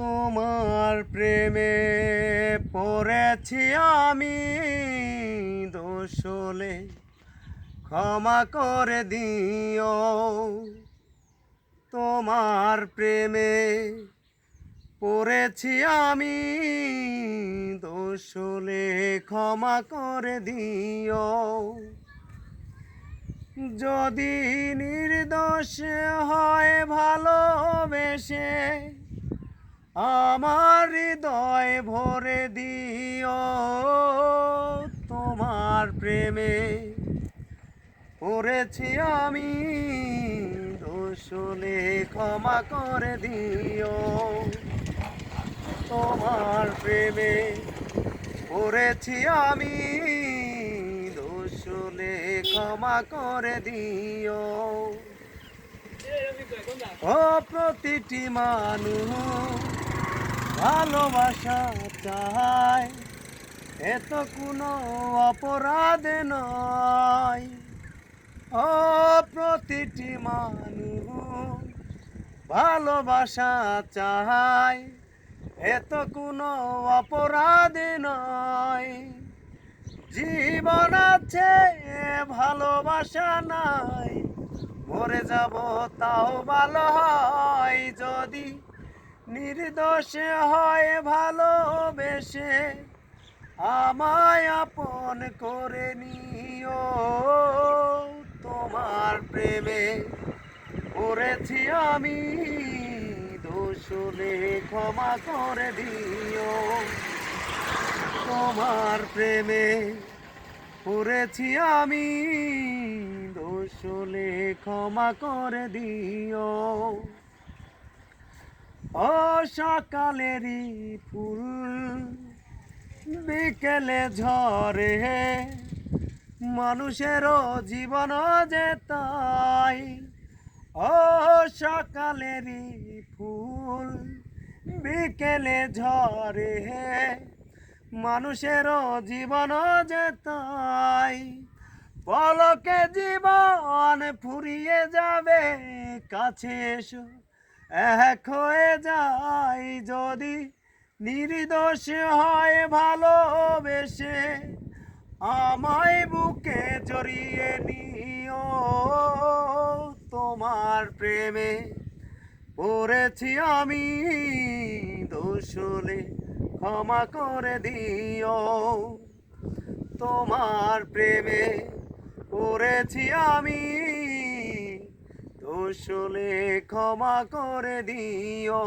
তোমার প্রেমে পড়েছি আমি দোষলে। ক্ষমা করে দিও। তোমার প্রেমে পড়েছি আমি দোষলে। ক্ষমা করে দিও। যদি নির্দোষ হয় ভালোবেসে আমার হৃদয় ভরে দিও তোমার প্রেমে। পড়েছি আমি দোষলে, ক্ষমা করে দিও তোমার প্রেমে। পড়েছি আমি দোষলে, ক্ষমা করে দিও। ও প্রতিটি মানুষ ভালোবাসা চায় এত কোনো অপরাধ নয়। ও প্রতিটি মানুষ ভালোবাসা চায় এত কোনো অপরাধ নয়। জীবন আছে, ভালোবাসা নাই। মরে যাব তাও ভালো হয় যদি নির্দোষ হয় ভালোবেসে। আমায় আপন করে নিও। তোমার প্রেমে করেছি আমি। দোষলে ক্ষমা করে দিও। তোমার প্রেমে করেছি আমি। দোষলে ক্ষমা করে দিও। ও সকালেরই ফুল, বিকেলে ঝরে। হে মানুষেরও জীবন যে তাই ও সকালেরই ফুল, বিকেলে ঝরে। হে মানুষেরও জীবন যে তাই, পলকে জীবন ফুরিয়ে যাবে কাছে এসো। এক হয়ে যায় যদি নির্দোষ হয় ভালোবেসে, আমায় বুকে জড়িয়ে নিও তোমার প্রেমে। পড়েছি আমি দোষলে, ক্ষমা করে দিও তোমার প্রেমে। পড়েছি আমি দোষলে ক্ষমা করে দিও।